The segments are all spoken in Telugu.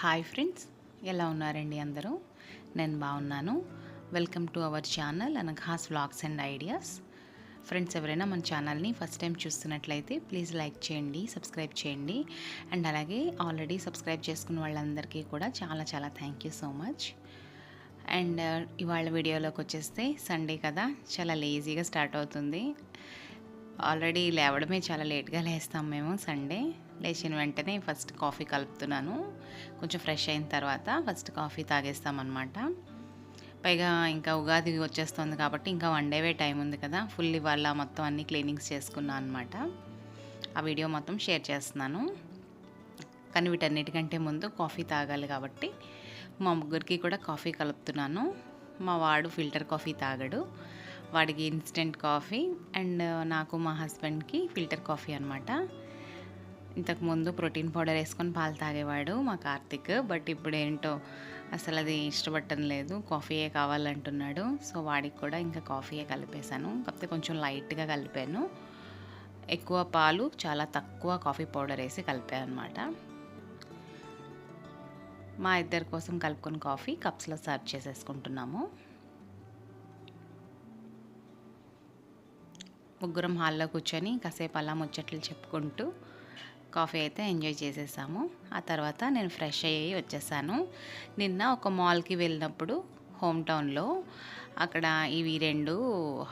హాయ్ ఫ్రెండ్స్ ఎలా ఉన్నారండి అందరూ? నేను బాగున్నాను. Welcome to our channel Anagha's vlogs and ideas. Friends ఎవరైనా మన ఛానల్ని ఫస్ట్ టైం చూస్తున్నట్లయితే ప్లీజ్ లైక్ చేయండి సబ్స్క్రైబ్ చేయండి. అండ్ అలాగే ఆల్రెడీ సబ్స్క్రైబ్ చేసుకున్న వాళ్ళందరికీ కూడా చాలా చాలా thank you so much. And ఇవాళ వీడియోలోకి వచ్చేస్తే సండే కదా చాలా లేజీగా స్టార్ట్ అవుతుంది. ఆల్రెడీ లేవడమే చాలా లేట్గా లేస్తాం మేము సండే. లేచిన వెంటనే ఫస్ట్ కాఫీ కలుపుతున్నాను. కొంచెం ఫ్రెష్ అయిన తర్వాత ఫస్ట్ కాఫీ తాగేస్తామన్నమాట పైగా ఇంకా ఉగాది వచ్చేస్తుంది కాబట్టి ఇంకా వన్ డేవే టైం ఉంది కదా. ఫుల్ ఇవాళ మొత్తం అన్ని క్లీనింగ్స్ చేసుకున్నాను అనమాట ఆ వీడియో మొత్తం షేర్ చేస్తున్నాను. కానీ వీటన్నిటికంటే ముందు కాఫీ తాగాలి కాబట్టి మా ముగ్గురికి కూడా కాఫీ కలుపుతున్నాను. మా వాడు ఫిల్టర్ కాఫీ తాగడు. వాడికి ఇన్స్టెంట్ కాఫీ అండ్ uh, నాకు మా హస్బెండ్కి ఫిల్టర్ కాఫీ అనమాట ఇంతకుముందు ప్రోటీన్ పౌడర్ వేసుకొని పాలు తాగేవాడు మా కార్తిక్ బట్ ఇప్పుడు ఏంటో అసలు అది ఇష్టపడటం లేదు. కాఫీయే కావాలంటున్నాడు. సో వాడికి కూడా ఇంకా కాఫీయే కలిపేశాను. కాకపోతే కొంచెం లైట్గా కలిపాను. ఎక్కువ పాలు చాలా తక్కువ కాఫీ పౌడర్ వేసి కలిపాను అనమాట మా ఇద్దరి కోసం కలుపుకొని కాఫీ కప్స్లో సర్వ్ చేసేసుకుంటున్నాము. ముగ్గురం హాల్లో కూర్చొని కాసేపు అలా ముచ్చట్లు చెప్పుకుంటూ కాఫీ అయితే ఎంజాయ్ చేసేసాము. ఆ తర్వాత నేను ఫ్రెష్ అయ్యి వచ్చేసాను. నిన్న ఒక మాల్కి వెళ్ళినప్పుడు హోమ్ టౌన్లో అక్కడ ఇవి రెండు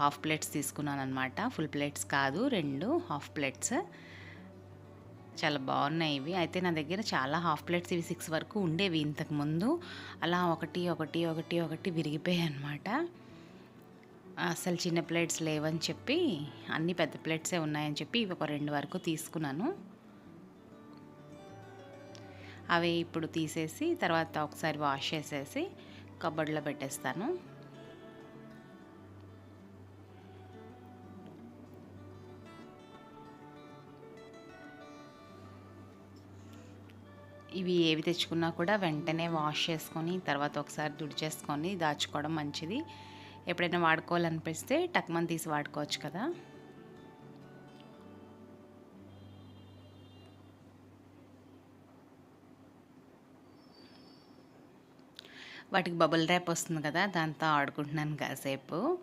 హాఫ్ ప్లేట్స్ తీసుకున్నాను అనమాట ఫుల్ ప్లేట్స్ కాదు రెండు హాఫ్ ప్లేట్స్. చాలా బాగున్నాయి ఇవి. అయితే నా దగ్గర చాలా హాఫ్ ప్లేట్స్ ఇవి సిక్స్ వరకు ఉండేవి ఇంతకుముందు అలా ఒకటి ఒకటి ఒకటి ఒకటి విరిగిపోయాయి అనమాట అసలు చిన్న ప్లేట్స్ లేవని చెప్పి అన్ని పెద్ద ప్లేట్సే ఉన్నాయని చెప్పి ఇవి ఒక రెండు వరకు తీసుకున్నాను. అవి ఇప్పుడు తీసేసి తర్వాత ఒకసారి వాష్ చేసేసి కబడ్లో పెట్టేస్తాను. ఇవి ఏవి తెచ్చుకున్నా కూడా వెంటనే వాష్ చేసుకొని తర్వాత ఒకసారి దుడిచేసుకొని దాచుకోవడం మంచిది. ఎప్పుడైనా వాడుకోవాలనిపిస్తే టక్మన్ తీసి వాడుకోవచ్చు కదా. వాటికి బబుల్ ర్యాప్ వస్తుంది కదా దాంతో ఆడుకుంటున్నాను కాసేపు.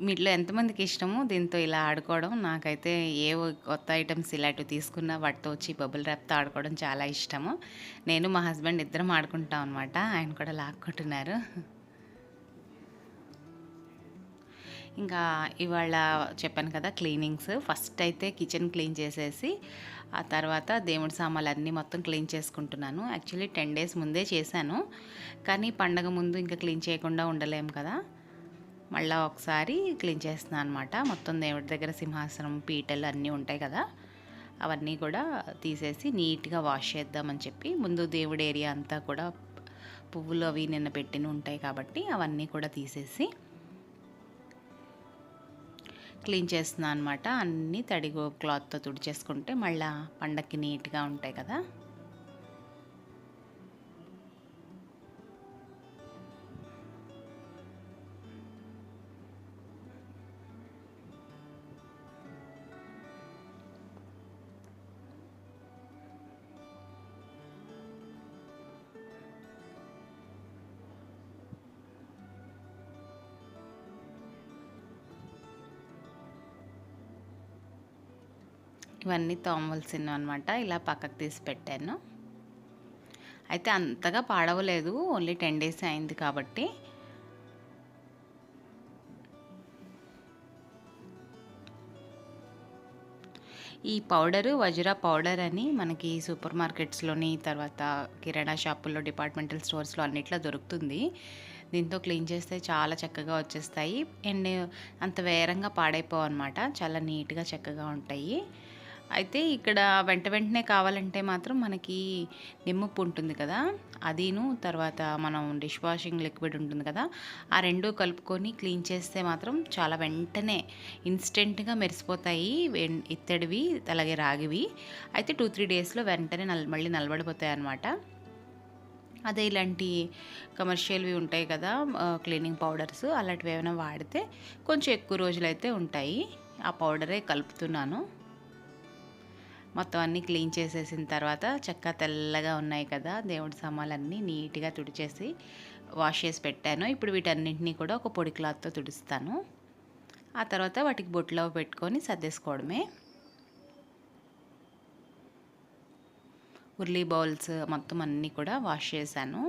మీట్లో ఎంతమందికి ఇష్టమో దీంతో ఇలా ఆడుకోవడం? నాకైతే ఏ కొత్త ఐటమ్స్ ఇలాంటివి తీసుకున్నా వాటితో వచ్చి బబుల్ ర్యాప్తో ఆడుకోవడం చాలా ఇష్టము. నేను మా హస్బెండ్ ఇద్దరం ఆడుకుంటాం అనమాట ఆయన కూడా లాక్కుంటున్నారు. ఇంకా ఇవాళ చెప్పాను కదా క్లీనింగ్స్. ఫస్ట్ అయితే కిచెన్ క్లీన్ చేసేసి ఆ తర్వాత దేవుడి సామాన్లు అన్నీ మొత్తం క్లీన్ చేసుకుంటున్నాను. యాక్చువల్లీ టెన్ డేస్ ముందే చేశాను. కానీ పండగ ముందు ఇంకా క్లీన్ చేయకుండా ఉండలేము కదా. మళ్ళీ ఒకసారి క్లీన్ చేస్తున్నాను అనమాట మొత్తం దేవుడి దగ్గర సింహాసనం పీటలు అన్నీ ఉంటాయి కదా. అవన్నీ కూడా తీసేసి నీట్గా వాష్ చేద్దామని చెప్పి ముందు దేవుడి ఏరియా అంతా కూడా పువ్వులు అవి నిన్న పెట్టిన ఉంటాయి కాబట్టి అవన్నీ కూడా తీసేసి క్లీన్ చేస్తున్నాను అనమాట అన్నీ తడి క్లాత్తో తుడిచేసుకుంటే మళ్ళీ పండక్కి నీట్గా ఉంటాయి కదా. ఇవన్నీ తోమవలసినవి అనమాట ఇలా పక్కకు తీసి పెట్టాను. అయితే అంతగా పాడవలేదు. ఓన్లీ టెన్ డేస్ అయింది కాబట్టి. ఈ పౌడరు వజ్రా పౌడర్ అని మనకి సూపర్ మార్కెట్స్లోని తర్వాత కిరాణా షాపుల్లో డిపార్ట్మెంటల్ స్టోర్స్లో అన్నిట్లో దొరుకుతుంది. దీంతో క్లీన్ చేస్తే చాలా చక్కగా వచ్చేస్తాయి. అండ్ అంత వేరంగా పాడైపోవు అనమాట చాలా నీట్గా చక్కగా ఉంటాయి. అయితే ఇక్కడ వెంట వెంటనే కావాలంటే మాత్రం మనకి నిమ్మప్పు ఉంటుంది కదా అదిను తర్వాత మనం డిష్ వాషింగ్ లిక్విడ్ ఉంటుంది కదా ఆ రెండు కలుపుకొని క్లీన్ చేస్తే మాత్రం చాలా వెంటనే ఇన్స్టెంట్గా మెరిసిపోతాయి ఇత్తడివి అలాగే రాగివి. అయితే టూ త్రీ డేస్లో వెంటనే నల్ మళ్ళీ నలబడిపోతాయి అన్నమాట అదే ఇలాంటి కమర్షియల్వి ఉంటాయి కదా క్లీనింగ్ పౌడర్స్ అలాంటివి ఏమైనా వాడితే కొంచెం ఎక్కువ రోజులైతే ఉంటాయి. ఆ పౌడరే కలుపుతున్నాను. మొత్తం అన్నీ క్లీన్ చేసేసిన తర్వాత చెక్క తెల్లగా ఉన్నాయి కదా దేవుడి సామాన్లన్నీ నీట్గా తుడిచేసి వాష్ చేసి పెట్టాను. ఇప్పుడు వీటన్నింటినీ కూడా ఒక పొడి క్లాత్తో తుడుస్తాను. ఆ తర్వాత వాటికి బొట్లో పెట్టుకొని సర్దేసుకోవడమే. ఉర్లీ బౌల్స్ మొత్తం అన్నీ కూడా వాష్ చేశాను.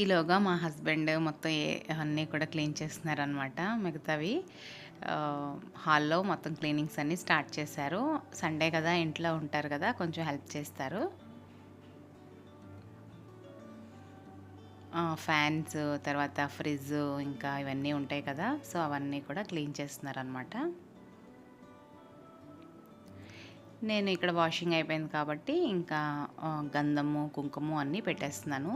ఈలోగా మా హస్బెండ్ మొత్తం అన్నీ కూడా క్లీన్ చేస్తున్నారనమాట మిగతావి హాల్లో మొత్తం క్లీనింగ్స్ అన్నీ స్టార్ట్ చేశారు. సండే కదా ఇంట్లో ఉంటారు కదా కొంచెం హెల్ప్ చేస్తారు. ఫ్యాన్స్ తర్వాత ఫ్రిడ్జ్ ఇంకా ఇవన్నీ ఉంటాయి కదా సో అవన్నీ కూడా క్లీన్ చేస్తున్నారనమాట నేను ఇక్కడ వాషింగ్ అయిపోయింది కాబట్టి ఇంకా గంధము కుంకుమ అన్నీ పెట్టేస్తున్నాను.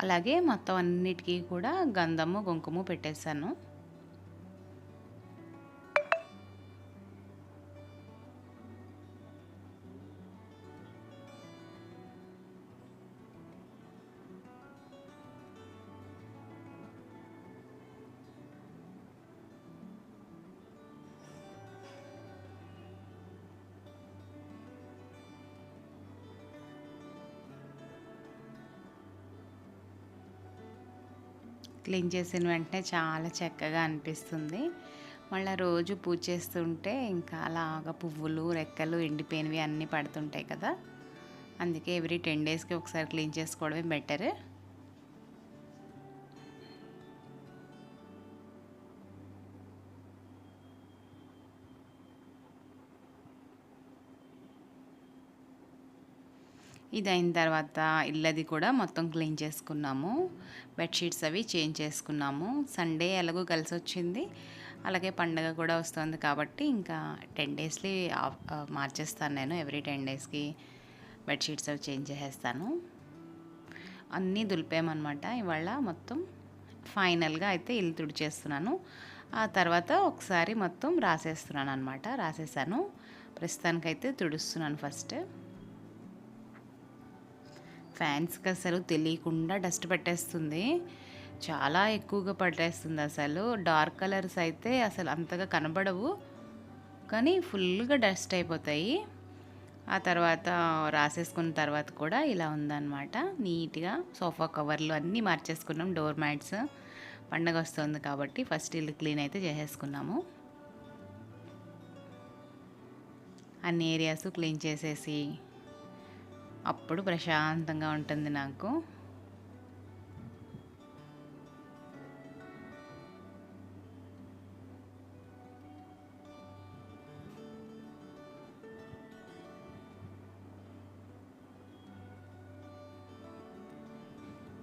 అలాగే మొత్తం అన్నిటికీ కూడా గంధము కుంకుమ పెట్టేశాను. క్లీన్ చేసిన వెంటనే చాలా చక్కగా అనిపిస్తుంది. మళ్ళీ రోజు పూజ చేస్తుంటే ఇంకా అలాగా పువ్వులు రెక్కలు ఎండిపోయినవి అన్నీ పడుతుంటాయి కదా. అందుకే ఎవ్రీ టెన్ డేస్కి ఒకసారి క్లీన్ చేసుకోవడమే బెటర్. ఇది అయిన తర్వాత ఇల్లది కూడా మొత్తం క్లీన్ చేసుకున్నాము. బెడ్షీట్స్ అవి చేంజ్ చేసుకున్నాము. సండే ఎలాగో కలిసి వచ్చింది. అలాగే పండగ కూడా వస్తుంది కాబట్టి ఇంకా టెన్ డేస్లీ మార్చేస్తాను నేను. ఎవ్రీ టెన్ డేస్కి బెడ్షీట్స్ అవి చేంజ్ చేసేస్తాను. అన్నీ దులిపామన్నమాట. ఇవాళ మొత్తం ఫైనల్గా అయితే ఇల్లు తుడిచేస్తున్నాను. ఆ తర్వాత ఒకసారి మొత్తం రాసేస్తున్నాను అనమాట రాసేసాను. ప్రస్తుతానికైతే తుడుస్తున్నాను ఫస్ట్. ఫ్యాన్స్కి అసలు తెలియకుండా డస్ట్ పెట్టేస్తుంది. చాలా ఎక్కువగా పట్టేస్తుంది అసలు. డార్క్ కలర్స్ అయితే అసలు అంతగా కనబడవు. కానీ ఫుల్గా డస్ట్ అయిపోతాయి. ఆ తర్వాత రాసేసుకున్న తర్వాత కూడా ఇలా ఉందన్నమాట. నీట్గా సోఫా కవర్లు అన్నీ మార్చేసుకున్నాం డోర్ మ్యాట్స్. పండగ వస్తుంది కాబట్టి ఫస్ట్ ఇల్లు క్లీన్ అయితే చేసేసుకున్నాము. అన్ని ఏరియాస్ క్లీన్ చేసేసి అప్పుడు ప్రశాంతంగా ఉంటుంది నాకు.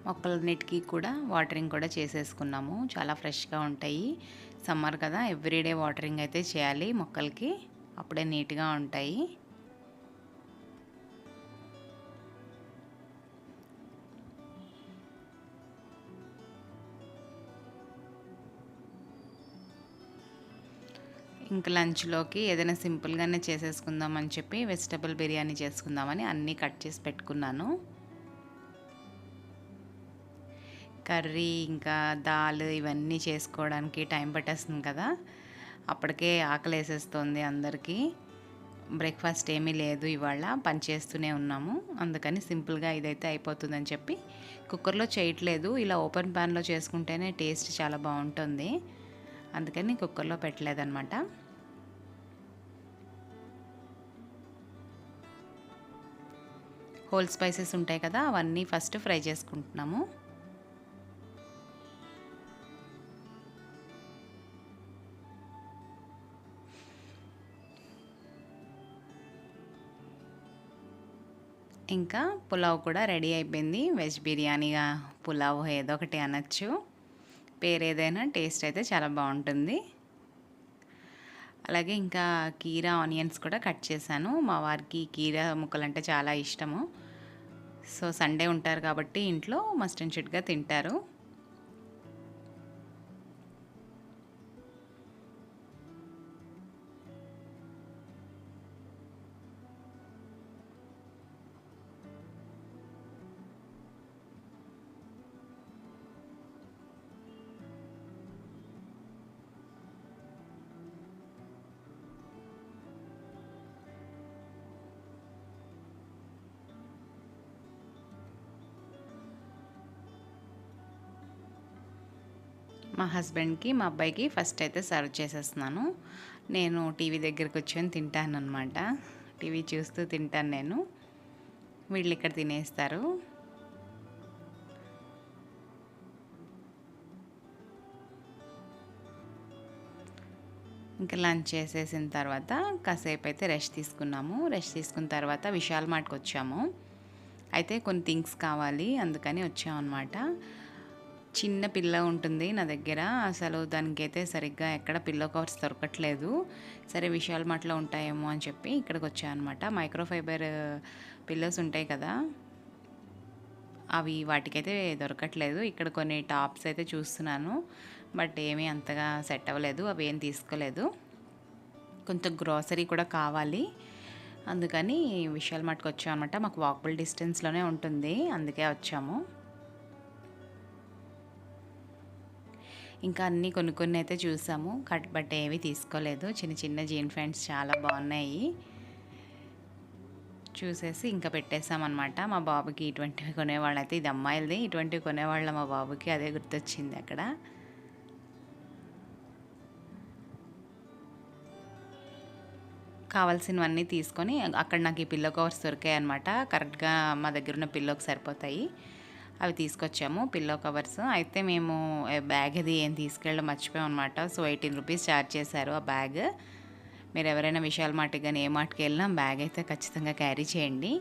మొక్కలన్నిటికీ కూడా వాటరింగ్ కూడా చేసేసుకున్నాము. చాలా ఫ్రెష్గా ఉంటాయి. సమ్మర్ కదా ఎవ్రీడే వాటరింగ్ అయితే చేయాలి మొక్కలకి. అప్పుడే నీట్గా ఉంటాయి. ఇంకా లంచ్లోకి ఏదైనా సింపుల్గానే చేసేసుకుందామని చెప్పి వెజిటబుల్ బిర్యానీ చేసుకుందామని అన్నీ కట్ చేసి పెట్టుకున్నాను. కర్రీ ఇంకా దాల్ ఇవన్నీ చేసుకోవడానికి టైం పట్టేస్తుంది కదా. అప్పటికే ఆకలి వేసేస్తుంది అందరికీ. బ్రేక్ఫాస్ట్ ఏమీ లేదు ఇవాళ పని చేస్తూనే ఉన్నాము. అందుకని సింపుల్గా ఇదైతే అయిపోతుందని చెప్పి కుక్కర్లో చేయట్లేదు. ఇలా ఓపెన్ ప్యాన్లో చేసుకుంటేనే టేస్ట్ చాలా బాగుంటుంది. అందుకని కుక్కర్లో పెట్టలేదనమాట హోల్ స్పైసెస్ ఉంటాయి కదా అవన్నీ ఫస్ట్ ఫ్రై చేసుకుంటున్నాము. ఇంకా పులావ్ కూడా రెడీ అయిపోయింది. వెజ్ బిర్యానీగా పులావ్ ఏదో ఒకటి అనొచ్చు. పేరు ఏదైనా టేస్ట్ అయితే చాలా బాగుంటుంది. అలాగే ఇంకా కీరా ఆనియన్స్ కూడా కట్ చేశాను. మా వారికి కీరా ముక్కలు అంటే చాలా ఇష్టము. సో సండే ఉంటారు కాబట్టి ఇంట్లో మస్ట్ అండ్ షుడ్గా తింటారు. మా హస్బెండ్కి మా అబ్బాయికి ఫస్ట్ అయితే సర్వ్ చేసేస్తున్నాను. నేను టీవీ దగ్గరికి వచ్చి తింటాను అనమాట టీవీ చూస్తూ తింటాను నేను. వీళ్ళు ఇక్కడ తినేస్తారు. ఇంకా లంచ్ చేసేసిన తర్వాత కాసేపు అయితే రెస్ట్ తీసుకున్నాము. రెస్ట్ తీసుకున్న తర్వాత విశాల్ మార్ట్కి వచ్చాము. అయితే కొన్ని థింగ్స్ కావాలి అందుకని వచ్చామన్నమాట. చిన్న పిల్ల ఉంటుంది నా దగ్గర. అసలు దానికైతే సరిగ్గా ఎక్కడ పిల్లో కవర్స్ దొరకట్లేదు. సరే విషయాలు మార్ట్లో ఉంటాయేమో అని చెప్పి ఇక్కడికి వచ్చాను అనమాట మైక్రోఫైబర్ పిల్లోస్ ఉంటాయి కదా అవి వాటికైతే దొరకట్లేదు. ఇక్కడ కొన్ని టాప్స్ అయితే చూస్తున్నాను. బట్ ఏమీ అంతగా సెట్ అవ్వలేదు. అవి ఏం తీసుకోలేదు. కొంత గ్రోసరీ కూడా కావాలి. అందుకని విశాల్ మార్ట్కి వచ్చామన్నమాట అనమాట మాకు వాకబుల్ డిస్టెన్స్లోనే ఉంటుంది. అందుకే వచ్చాము. ఇంకా అన్నీ కొన్ని కొన్ని అయితే చూసాము. కట్ బట్ ఏవి తీసుకోలేదు. చిన్న చిన్న జీన్ ప్యాంట్స్ చాలా బాగున్నాయి. చూసేసి ఇంకా పెట్టేసామన్నమాట. మా బాబుకి ఇటువంటివి కొనేవాళ్ళు అయితే ఇది అమ్మాయిలది. ఇటువంటివి కొనేవాళ్ళ మా బాబుకి అదే గుర్తొచ్చింది అక్కడ. కావాల్సినవన్నీ తీసుకొని అక్కడ నాకు ఈ పిల్లో కవర్స్ దొరికాయి అనమాట కరెక్ట్గా మా దగ్గర ఉన్న పిల్లోకి సరిపోతాయి. అవి తీసుకొచ్చాము పిల్లో కవర్స్ అయితే మేము బ్యాగ్ అది ఏం తీసుకెళ్ళడం మర్చిపోయాం అనమాట సో ఎయిటీన్ రూపీస్ ఛార్జ్ చేశారు ఆ బ్యాగ్ మీరు ఎవరైనా విశాల్ మార్ట్కి కానీ ఏ మార్ట్కి వెళ్ళినా బ్యాగ్ అయితే ఖచ్చితంగా క్యారీ చేయండి.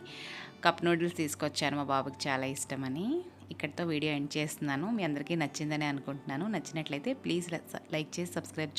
కప్ నూడిల్స్ తీసుకొచ్చాను మా బాబుకి చాలా ఇష్టమని. ఇక్కడితో వీడియో ఎండ్ చేస్తున్నాను. మీ అందరికీ నచ్చిందని అనుకుంటున్నాను. నచ్చినట్లయితే ప్లీజ్ లైక్ చేసి సబ్స్క్రైబ్